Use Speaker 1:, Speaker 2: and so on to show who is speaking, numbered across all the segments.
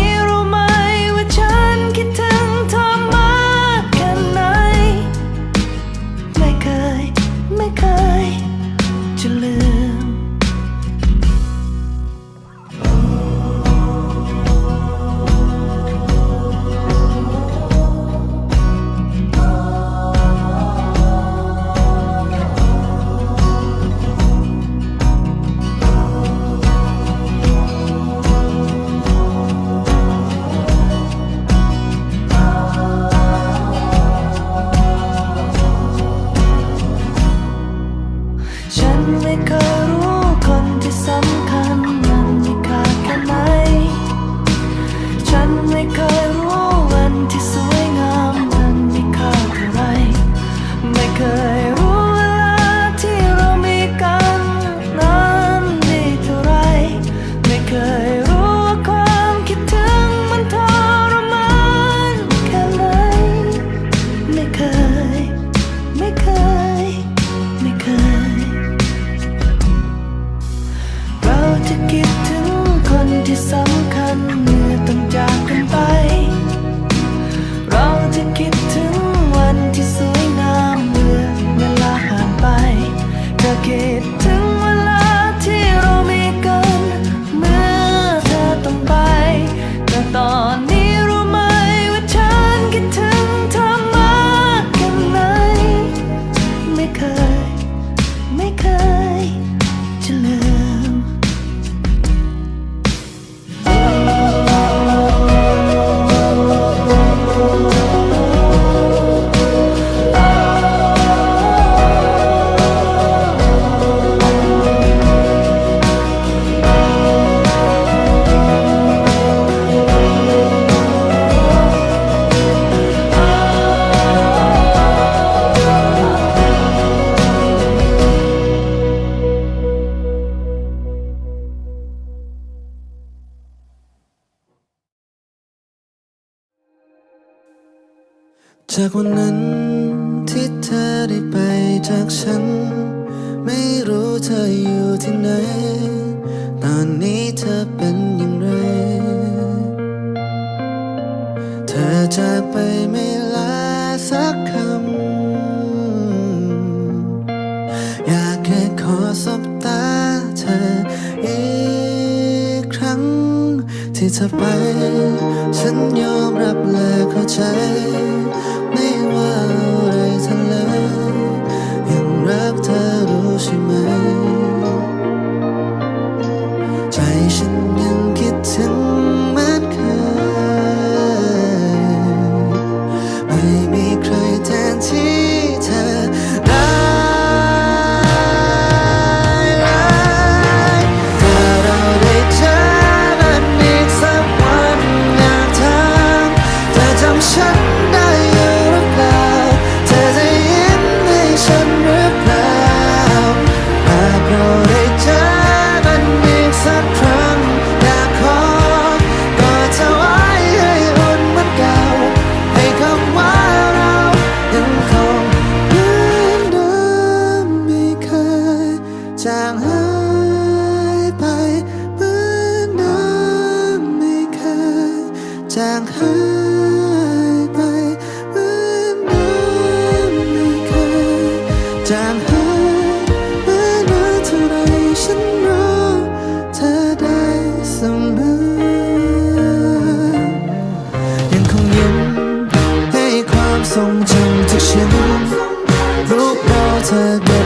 Speaker 1: ้ ที่เธอได้ไป
Speaker 2: จากฉัน ไม่รู้เธออยู่ที่ไหน ตอนนี้เธอเป็นอย่างไร เธอจากไปไม่ลาสักคำ อยากแค่ขอสบตาเธออีกครั้ง ที่เธอไป ฉันยอมรับและเข้าใจ all together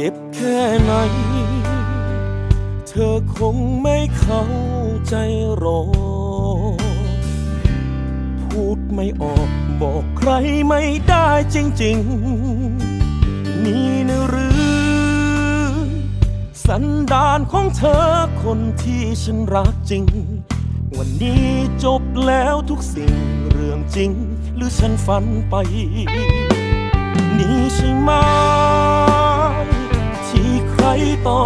Speaker 2: เจ็บ
Speaker 3: แค่ไหน เธอคงไม่เข้าใจหรอกพูดไม่ออกบอกใครไม่ได้จริง ๆ นี่นะหรือ สันดานของเธอคนที่ฉันรักจริง วันนี้จบแล้วทุกสิ่งเรื่องจริง หรือฉันฝันไป นี่ใช่ไหม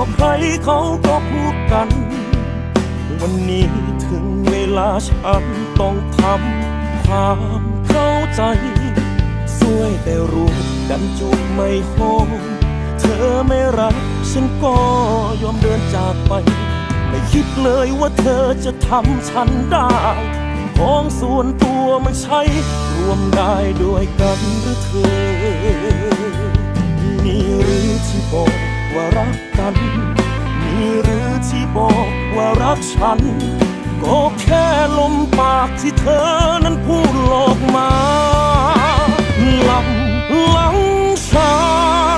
Speaker 3: ต่อใครเขาก็พูดกัน วันนี้ถึงเวลาฉันต้องทำความเข้าใจ สวยแต่รูปดันจูบไม่หอมเธอไม่รัก ฉันก็ยอมเดินจากไป ไม่คิดเลยว่าเธอจะทำฉันได้ของส่วนตัวมันใช้รวมได้ด้วยกันหรือเธอ นี่หรือที่บอก ว่ารักกันนี่หรือที่บอกว่ารักฉัน ก็แค่ลมปากที่เธอนั้นพูดหลอกมาลำหลังฉั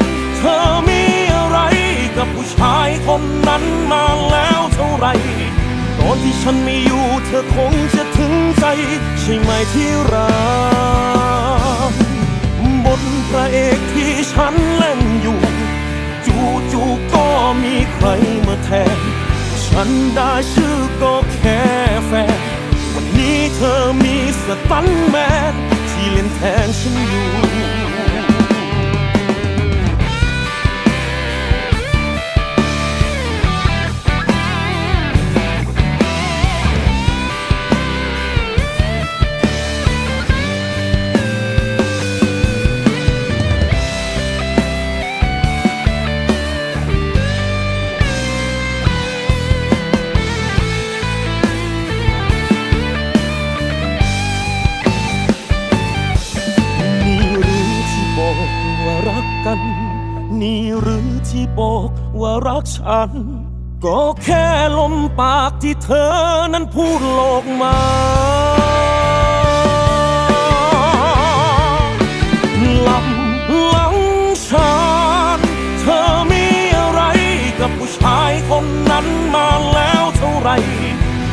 Speaker 3: นเธอมีอะไรกับผู้ชายคนนั้นมาแล้วเท่าไหร่ตอนที่ฉันไม่อยู่เธอคงจะถึงใจ ใช่ไหมที่รักบทพระเอกที่ฉันเล่นอยู่ จู่จู่ๆก็มีใครมาแทน ฉันได้ชื่อก็แค่แฟน วันนี้เธอมีสตันแมนที่เล่นแทนฉันอยู่ นี่หรือที่บอกว่ารักฉัน ก็แค่ลมปากที่เธอนั้นพูดหลอกมาลับหลังฉันเธอมีอะไรกับผู้ชายคนนั้นมาแล้วเท่าไหร่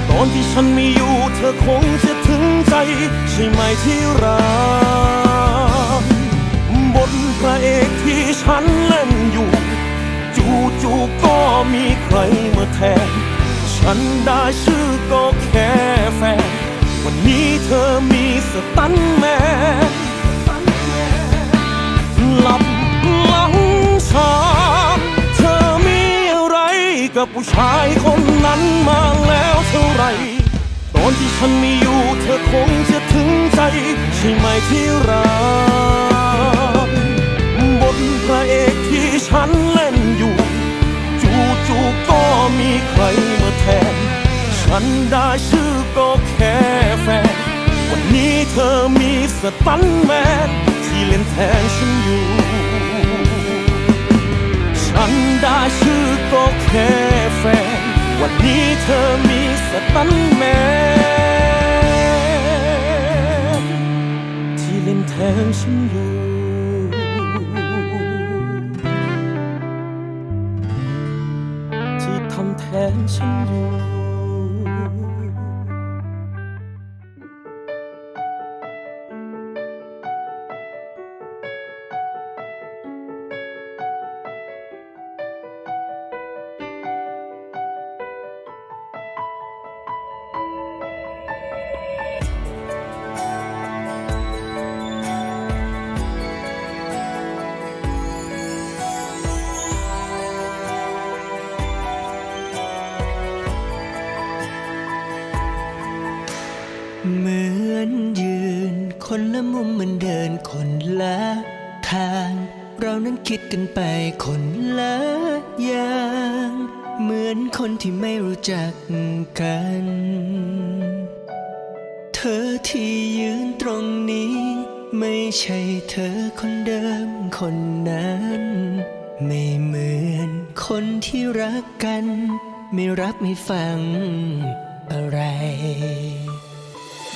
Speaker 3: ตอนที่ฉันไม่อยู่เธอคงจะถึงใจ ใช่ไหมที่รัก จู่ๆก็มีใครมาแทน ฉันได้ชื่อก็แค่แฟน วันนี้เธอมีสตันแมนหลับหลังฉันเธอมีอะไรกับผู้ชายคนนั้นมาแล้วเท่าไหร่ ตอนที่ฉันไม่อยู่เธอคงจะถึงใจ ใช่ไหมที่รักบทพระเอกที่ฉัน ฉันได้ชื่อก็แค่แฟน วันนี้เธอมีสตันแมนที่เล่นแทนฉันอยู่ ฉันได้ชื่อก็แค่แฟน วันนี้เธอมีสตันแมนที่เล่นแทนฉันอยู่ที่ทำแทนฉันอยู่
Speaker 1: เหมือนยืน คนละมุมมันเดินคนละทาง เรานั้นคิดกันไปคนละอย่าง เหมือนคนที่ไม่รู้จักกัน เธอที่ยืนตรงนี้ ไม่ใช่เธอคนเดิมคนนั้น ไม่เหมือนคนที่รักกัน ไม่รับไม่ฟังอะไร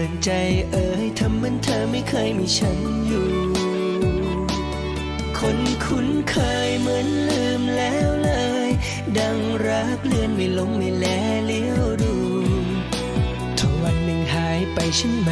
Speaker 4: น ใจเอ่ยทำเหมือนเธอไม่เคยมีฉันอยู่ คนคุ้นเคยเหมือนลืมแล้วเลย ดังรักเลื่อนไม่ลงไม่แลเลี้ยวดูถ้าวันหนึ่งหายไปฉันไห
Speaker 5: ม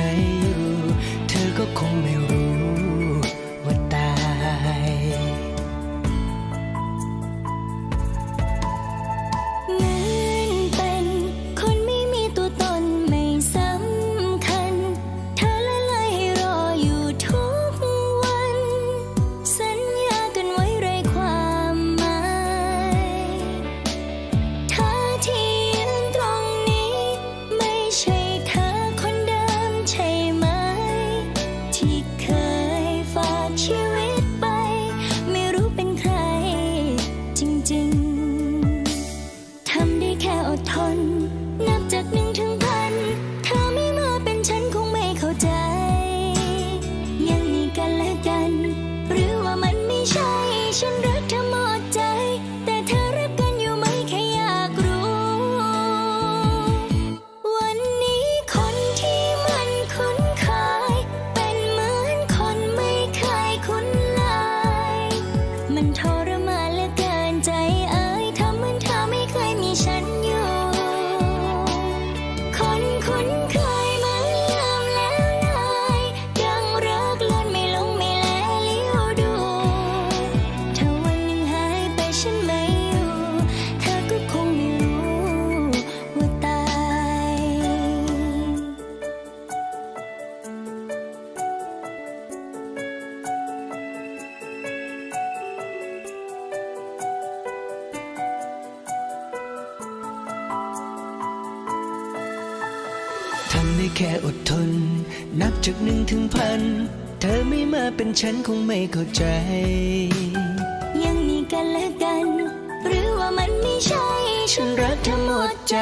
Speaker 5: แค่อดทน นับจากหนึ่งถึงพัน เธอไม่มาเป็นฉันคงไม่เข้าใจ ยังมีกันและกัน หรือว่ามันไม่ใช่ ฉันรักเธอหมดใจ